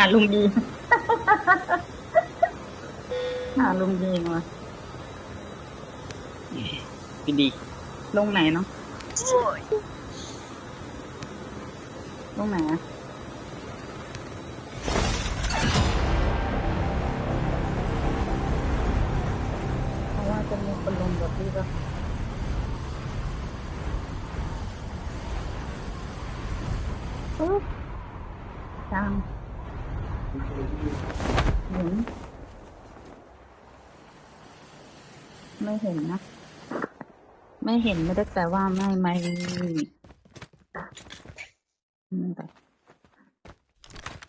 หาลุงยีนหาลุงยีนวะพี่ดี ลงไหนเนาะลงไหนอะเพราะว่าจะมีคนลงแบบนี้ปะอุ๊ยจัง เห็นไม่เห็นนะ ไม่เห็นไม่ได้แปลว่าไม่ไม่อืมแต่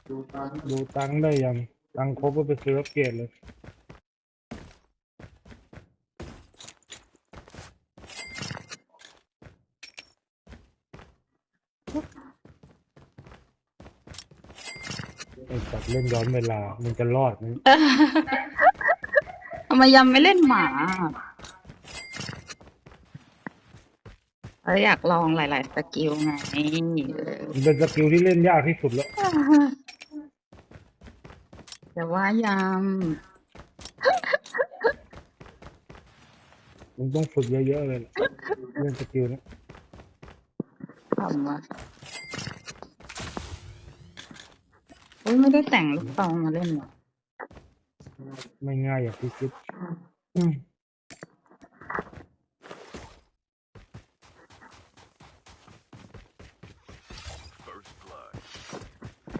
ดูตังค์ได้ยัง ตังค์ครบก็ไปซื้ออัปเกรดเลย ไอ้จัด เล่นย้อนเวลา มันจะรอดไหมทำไมยังไม่เล่นหมาเอออยากลองหลาย ๆ สกิลไงเออมันเป็นสกิลที่เล่นยากที่สุดแล้ว แต่ว่ายามมันต้องฝึกเยอะ ๆ เลยล่ะเล่นสกิลเนี้ทำว่า อุ้ยไม่ได้แต่งลูกตองมาเล่นหรอไม่ง่ายอย่างที่คิดอืม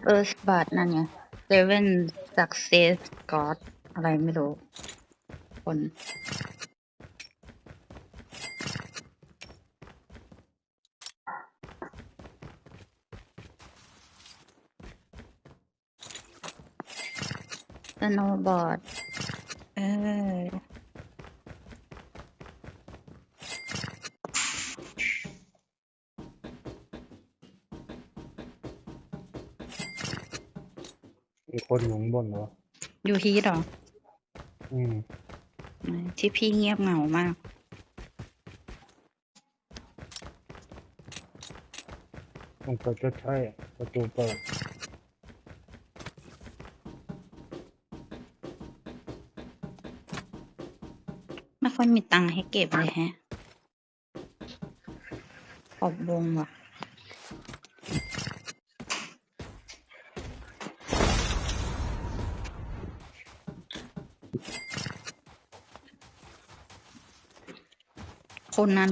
เออสบัตนั่นไงเซเว่นสักเซสกอดอะไรไม่รู้ คน โนว์บอร์ด เออ มีคนอยู่ข้างบนเหรอ อยู่ฮีทเหรอ อืม ที่พี่เงียบเหงามาก ต้องเปิดก็ใช่อะประตูเปิด ค่อยมีตังค์ให้เก็บเลยแฮะ ขอบวงว่ะคนนั้น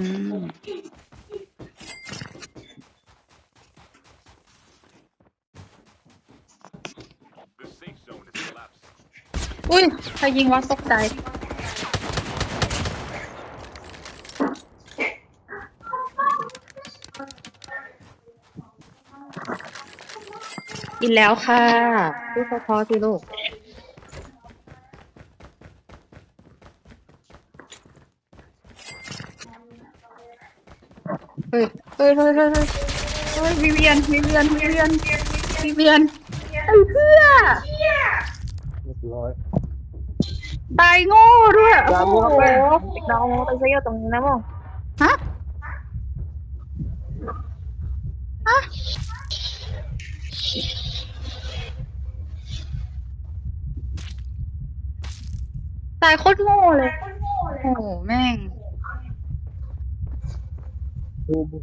อุ้ยใครยิงวะตกใจ กินแล้วค่ะพูดเพอๆสิลูก เฮ้ยเฮ้ยเฮ้ยเฮ้ยเฮ้ยเฮ้ยวิเวียนวิเวียนวิเวียนวิเวียนไอ้เพื่อเรียบร้อยตายโง่ด้วยโอ้โห mua apa? Ikaw mo tayo sa'yo, itong ina mo. ฮะฮะตายโคตรโง่เลย โอ้โหแม่ง โบโบ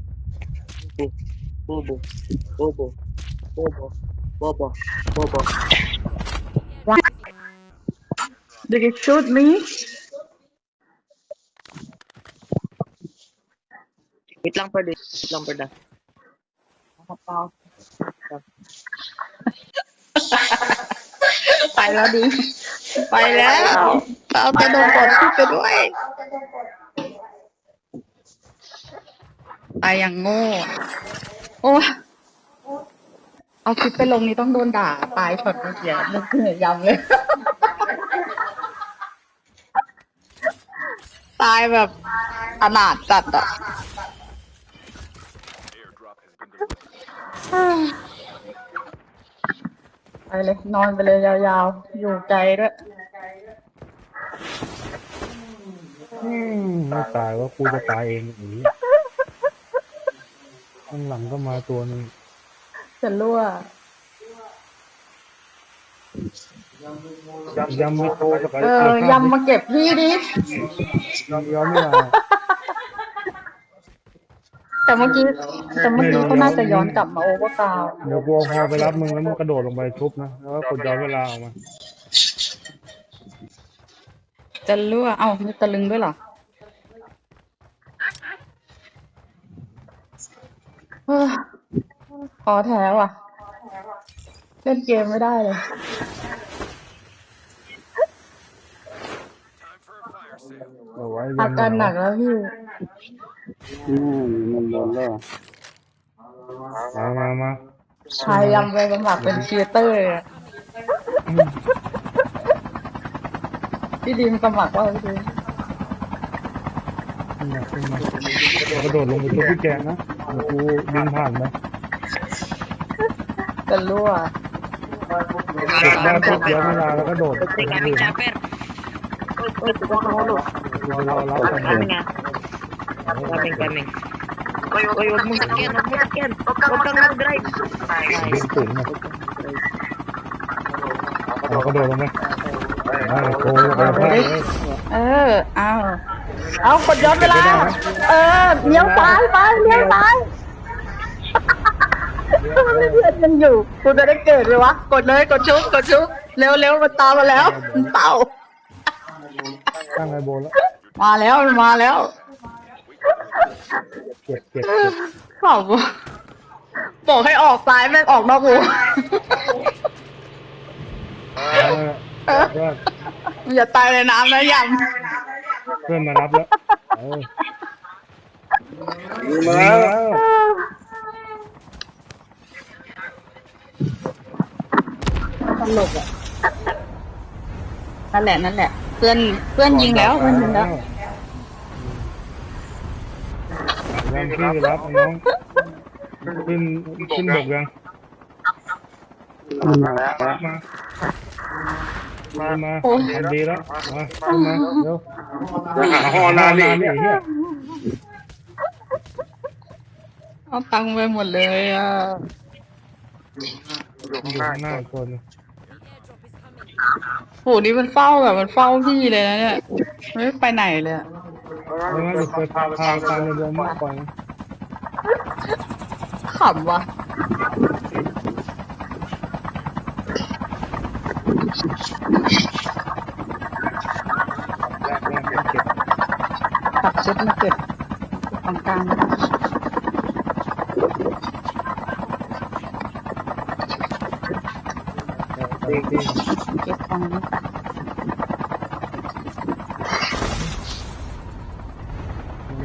โบโบโบโบโบโบโบโบโบโบ Did you shoot me? wait lang pwede wait lang pwede Nakapaw. ไปแล้วดิ ไปแล้ว เอาจะโดนกดขึ้นไปด้วยไปอย่างโง่ โอ้ยเอาคลิปไปลงนี้ต้องโดนด่า ตายช็อตเมื่อกี้นึกเหนื่อยยำเลย ตายแบบอนาถจัดอะไปเลย นอนไปเลยยาวๆ อยู่ไกลด้วย อืมไม่ตายว่ากูจะตายเองอย่างนี้ข้างหลังก็มาตัวหนึงจะรั่วยำไม่โตกับไปเออยำมาเก็บพี่ดิ ยำยำไม่ได้แต่เมื่อกี้แต่เมื่อกี้เขาน่าจะย้อนกลับมาโอเวอร์กราวด์เดี๋ยวกูเอาพอไปรับมึงแล้วมึงกระโดดลงไปทุบนะแล้วก็กดย้อนเวลาออกมา จะรั่วเอ้ามีตะลึงด้วยเหรอเฮ้ยขอแท้ว่ะ เล่นเกมไม่ได้เลย เอาไว้อาการหนักแล้วพี่มามามา พยายามไปสมัครเป็นครีเอเตอร์อะ พี่ดีมสมัครว่าพี่ดีมขึ้นมาขึ้นมาแล้วกระโดดลงไปทุบพี่แกนะเดี๋ยวกูบินผ่านไปจะรั่วกดได้ทุบย้อนเวลาแล้วก็โดดไป Ketika ทางอื่น caper. Uy, tugas mo ulo. กูจะรอรับกัน Ano nga? Coming, coming. Uy, uy, huwag mong sakyan, huwag mong sakyan. Huwag kang mag-drive. บินถึงนะเอากระโดดลงไปอ่า โกยไปพลาดเลยเออ เอา เอากดย้อนเวลา เออเลี้ยวซ้ายไปเลี้ยวซ้ายมันไม่เพื่อนยังอยู่ กูจะได้เกิดไหมวะ กดเลย กดชุบ กดชุบ เร็วเร็วมันตามมาแล้ว มันเต่า ตั้งไอโบแล้ว มาแล้วมันมาแล้ว เก็บเก็บเก็บขอบบอกให้ออกซ้ายแม่งออกนอกวง เออเพื่อนอย่าตายในน้ำนะยเพื่อนมารับแล้วเออมาแล้วำตลกอะนั่นแหละนั่นแหละ เพื่อนเพื่อนยิงแล้วเพื่อนยิงแล้วยังพี่ไปรับน้องขึ้นขึ้นบกยังมามา มามาโอ้ยทำดีแล้วมาขึ้นมาเร็วหาฮอนานนี่เฮียเอาตังค์ไปหมดเลยอะอยู่ข้างหน้าอีกคนโหนี่มันเฝ้าแบบมันเฝ้าพี่เลยนะเนี่ยไม่ไปไหนเลยอะไม่งั้นจะไปพาพาพาในวงมากกว่านะขำว่ะ แรกแรกแรกเก็บ ขับเช็ดมาเก็บของกลางเก็บของนี้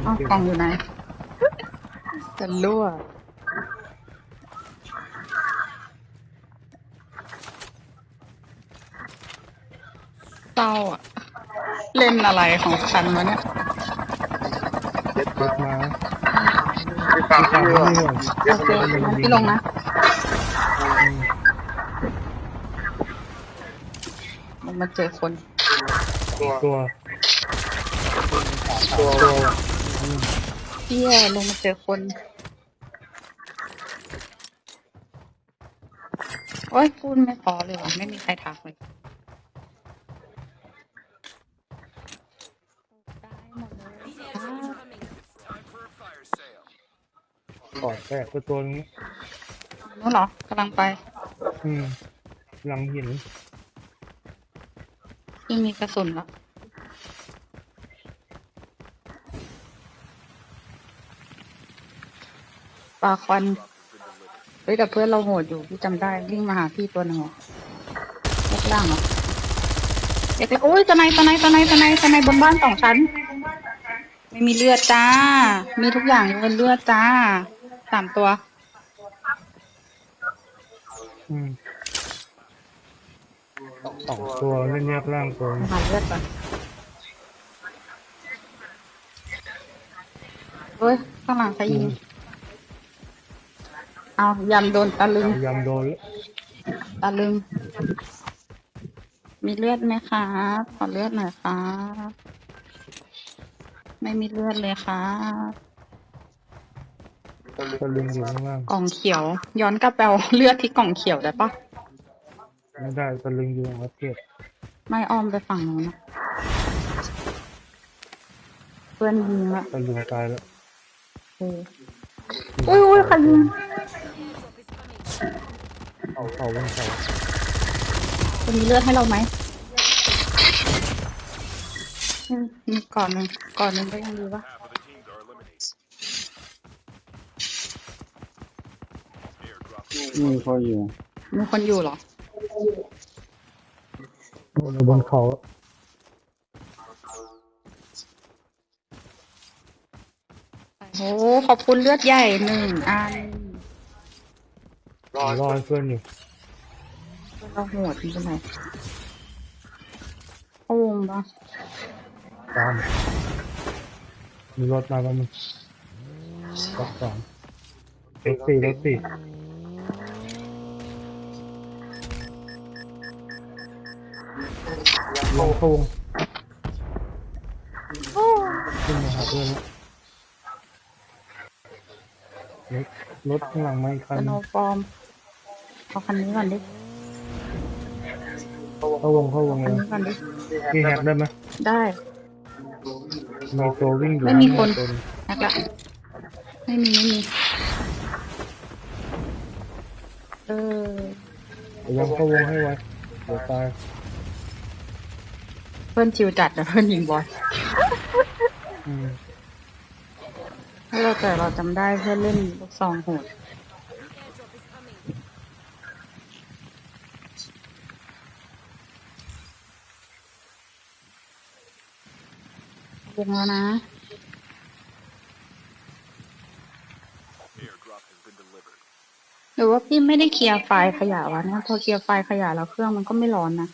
เอ้ากล่องอยู่ไหนจะรั่วเศร้าอะเล่นอะไรของฉันวะเนี่ย เก็บมา ที่ตามที่นี่ก่อนโอเคงั้นพี่ลงนะลงมาเจอคนตัวตัวเที่ยลงมาเจอคน โอ้ยพูดไม่พอเลยว่ะไม่มีใครทักเลย กอดแตกตัวตัวนึงนู้นเหรอกำลังไปอืมหลังหินที่มีกระสุนแล้วปลาควันเฮ้ยแต่เพื่อนเราโหดอยู่พี่จำได้วิ่งมาหาพี่ตัวหนึ่งเหรอเล็กล่างเหรอเล็กล่างโอ้ยตะไนตะไนตะไนตะไนตะไนบนบ้านสองชั้น ไม่มีเลือดจ้า มีทุกอย่างยกเว้นเลือดจ้า สามตัว อืมสองตัวเล่นแยกล่างตัวหาเลือดก่อนเฮ้ยข้างหลังใครยิง เอายำโดนตะลึง ยำโดนตะลึง มีเลือดไหมครับขอเลือดหน่อยครับ ไม่มีเลือดเลยครับ ตะลึงอยู่ข้างล่างกล่องเขียว ย้อนกลับไปเอาเลือดที่กล่องเขียวได้ปะไม่ได้สลิงอยู่อัปเกรดไม่อ้อมไปฝั่งนู้นนะเพื่อนยิงละสลิงตายแล้วเอออุ้ยอุ้ยใครยิงเขาเขาบนเขาจะมีเลือดให้เราไหมอืมมีก่อนหนึ่งก่อนหนึ่งก็ยังดีวะ มีคนอยู่มีคนอยู่เหรอ อยู่บนเขาโอ้ขอบคุณเลือดใหญ่หนึ่งอันรอรอให้เพื่อนอยู่เราโหดเป็นไรเข้าวงปะตามมีรถมาแล้วมึงรถสองรถสี่รถสี่ ลงเข้าวงขึ้นมาหาเพื่อนแล้วรถรถข้างหลังมาอีกคัสนโนว์ฟอร์มเอาคันนี้ก่อนดิเข้าวงเข้าวงคันเลยนี้ก่อนดิพี่แฮกได้ไหมได้ มีตัววิ่งอยู่ไม่มีคนตัวหงแอกละไม่มีไม่มีเออยังเข้าวงให้ไว้เดี๋ยวตาย เพื่อนชิวจัดแต่เพื่อนยิงบอลอืมถ้าเราแต่เราจำได้เพื่อนเล่นลูกซองโหดวงแล้วนะหรือว่าพี่ไม่ได้เคลียร์ไฟล์ขยะวะเนี่ยพอเคลียร์ไฟล์ขยะแล้วเครื่องมันก็ไม่ร้อนนะ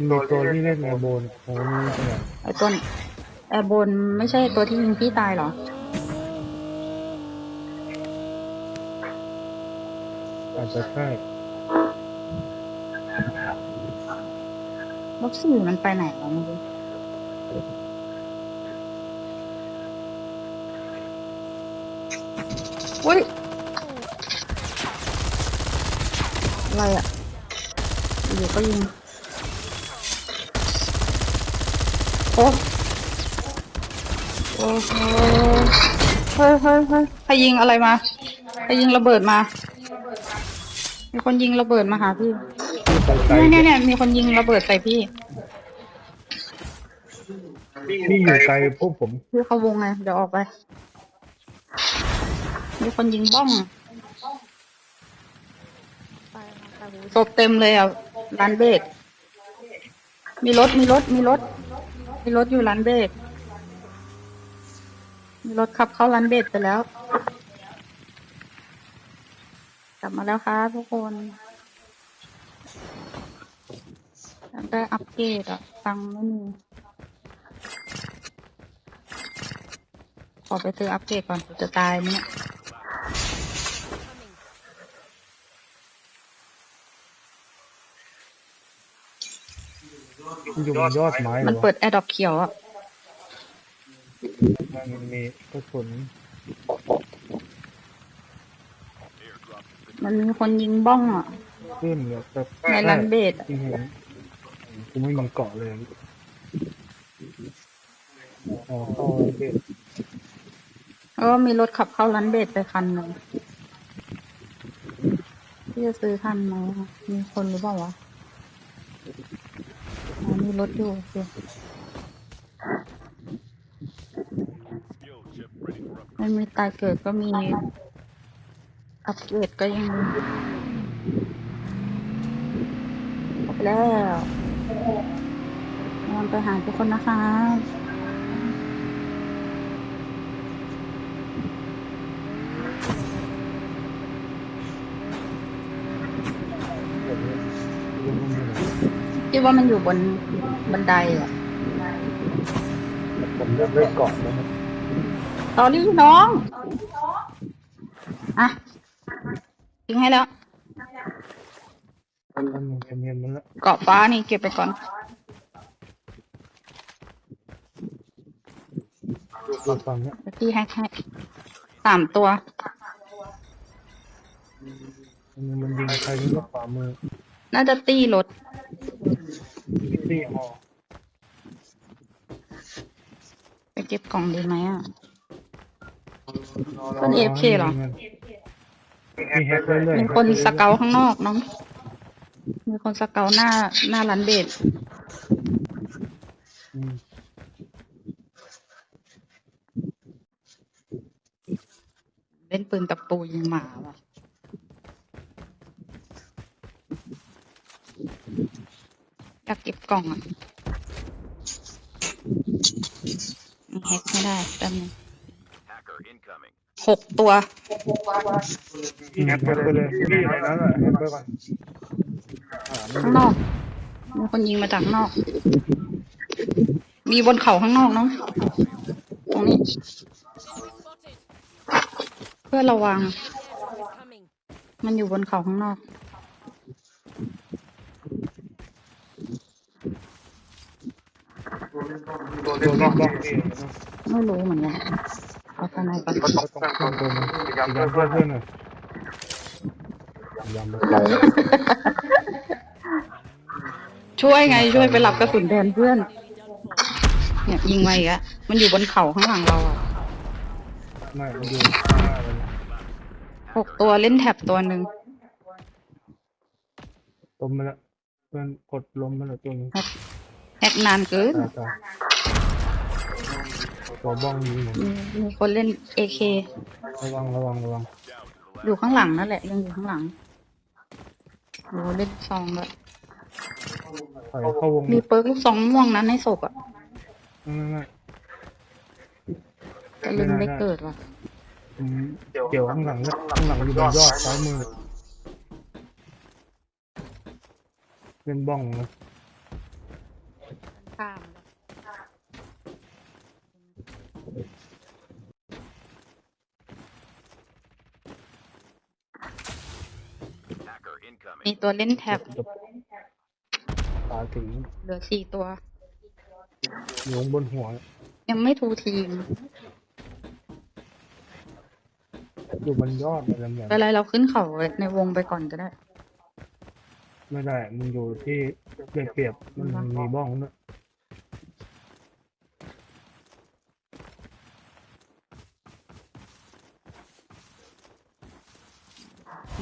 มีตัวที่เล่นแอร์โบนโอ้โหนี่เป็นไงไอ้ต้นแอร์บนไม่ใช่ตัวที่ยิงพี่ตายเหรอ อาจจะใช่ล็อกสี่มันไปไหนวะไม่รู้อุ้ย อะไรอะ อยู่ก็ยิง โอ้โอ้โหเฮ้ยเฮ้ยเฮ้ยใครยิงอะไรมาใครยิงระเบิดมา มีคนยิงระเบิดมาหาพี่ไปไกลเนี่ยเนี่ยเนี่ยมีคนยิงระเบิดใส่พี่ พี่อยู่ไกลพวกผมพี่เข้าวงไง เดี๋ยวออกไป มีคนยิงบ้องศพเต็มเลยอะร้านเบรกมีรถ มีรถ มีรถ มีรถอยู่ร้านเบรกมี รถขับเข้าร้านเบรกไปแล้ว กลับมาแล้วครับทุกคนอยากได้อัปเกรดอะตังค์ไม่มี ขอไปซื้ออัปเกรดก่อนจะตายไหมเนี่ยอยู่บนยอดไม้เหรมันอเปิดแอร์ดรอปเขียวอะ มันมีกระสุนมันมีคนยิงบ้องอะ ขึ้นเนี่ยแต่ในรันเบดอะจริงเห็นกูไม่มีเกาะเลยอ๋อเข้ารันเบดแล้วก็มีรถขับเข้าร้านเบดไปคันหนึ่งพี่จะซื้อทันไหมอะมีคนหรือเปล่าวะอ๋อมีรถอยู่โอเค ไม่มีตายเกิดก็มี อัปเกรดก็ยังมีแล้วนอนไปหาทุกคนนะคะคิดว่ามันอยู่บนบันไดอะผมอยากได้เกาะนะครับ ตอรี่น้องอะทิ้งให้แล้วมันมันเนเงินมันละเกาะฟ้านี่เก็บไปก่อนตัวฟังเนี่ยเดี๋ยพี่ให้ให้สามตัว มันมันยิงใครไม่รู้ขวามือน่าจะตีรถที่หอไปเก็บกล่องดีไหมอะ เพื่อน AFK เหรอ มีแฮกเรื่อยๆมีคนสเกลข้างนอกน้อง มีคนสเกลหน้าหน้าร้านเบสอืมเล่นปืนตะปูยิงหมาว่ะ อยากเก็บกล่องอะแฮกไม่ได้แป๊บนึง หกตัวแฮกไปเลยพี่ในนั้นแหละแฮกไปก่อนอ่าไม่ข้างนอกมีคนยิงมาจากข้างนอก มีบนเขาข้างนอกเนาะตรงนี้ เพื่อระวัง มันอยู่บนเขาข้างนอก โดนบล็อกบล็อกพี่ไม่รู้เหมือนกัน เอาทนายก่อนก็ต้องต้องตัวมันพยายามเพื่อนเพื่อนหน่อยพยายามเลยช่วยไงช่วยไปหลับกระสุนแทนเพื่อน เนี่ยยิงมาอีกอะมันอยู่บนเขาข้างหลังเราอะไม่มันอยู่ข้างหน้าเลยหกตัวเล่นแท็บตัวหนึ่งล้มมาแล้วเพื่อนกดล้มมาแล้วตัวนึงแฮกนานเกิน ตายตายตัวบ้องยิงผมมีมีคนเล่นเอเคระวังระวังระวังอยู่ข้างหลังนั่นแหละยังอยู่ข้างหลังโหเล่นซองด้วยถอยเข้าวงมีเปิร์กลูกซองม่วงนั้นในศพอะไม่ไม่ไม่จะลืมได้เกิดว่ะผมเกี่ยวข้างหลังเนี่ยข้างหลังอยู่บนยอดซ้ายมือเล่นบ้องนะข้าม มีตัวเล่นแท็บจะตาถึงเหลือสี่ตัวอยู่ข้างบนหัว ยังไม่ทูทีมอยู่บนยอดอะไรแบบเวลาเราขึ้นเขาในวงไปก่อนก็ได้ ไม่ได้ มันอยู่ที่เปรียบเปรียบมันมีบ้องด้วย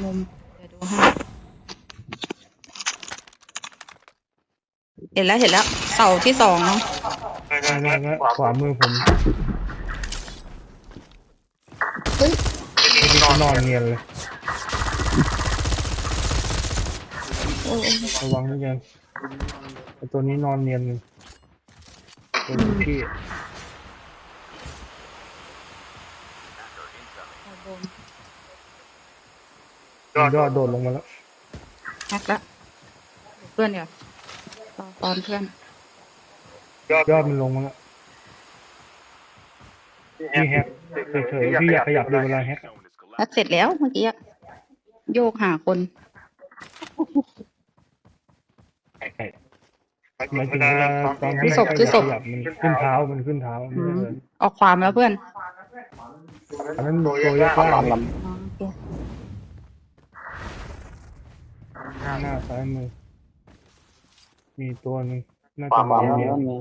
มุมเดี๋ยวดูให้เห็นแล้วเห็นแล้วเสาที่สองเนาะไม่ไม่ไม่ขวามือผมเฮ้ยนี่ก็นอนเนียนเลย โอ้ยระวังนิดเดียวไอ้ตัวนี้นอนเนียนเลยตัวนี้ที่ เอาโดน ยอดโดดลงมาแล้วแฮกละเพื่อนเดี๋ยวรอตอนเพื่อนยอดมันลงมาแล้วพี่แฮกเฉยๆพี่อยากขยับดูเวลาแฮกแฮกเสร็จแล้วเมื่อกี้อะโยกหาคนหมายถึงเวลาตอนที่ที่ศพที่ศพขยับมันขึ้นเท้ามันขึ้นเท้าอืมออกขวามาแล้วเพื่อนอันนั้นตัวยกล่างอ๋อโอเค หน้าซ้ายมือมีตัวหนึงน่าปาจะล์มมีแล้วเดียวนี่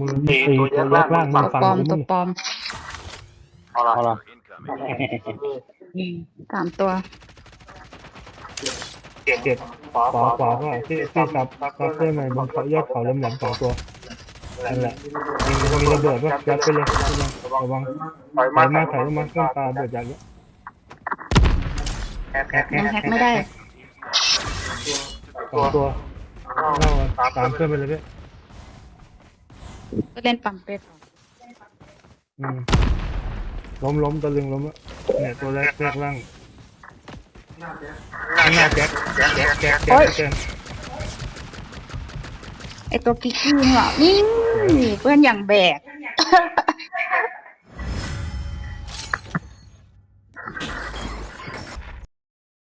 มือมีสี่ตัวยกล่างมืตัอวฝั่งปลอมนู้ตัวนปลอมเอาละสามตัวเจ็ดขวาขวาขวาก็ที่ที่ซับซับเพื่อนหน่อยบนเขายอดเขาแหลมๆสองตัวนั่นแหละมีมีระเบิดป่ะยัดไปเลยระวังถอยถอยมามาถอยมาเครื่องตาเบิดยัดแล้วแฮกแฮกยังแฮกไม่ได้ สองตัวเล่าตามเพื่อนไปเลยพี่ก็เล่นปั๊มเป็ดก่อนอืมล้มล้มตะลึงล้มแล้วเนี่ยตัวแรกแรกล่างข้างหน้าแจ็คแจ็คแจ็คแจ็คแจ็คเต็มไอตัวกิ๊กกี้นี่หว่านี่เพื่อนอย่างแบก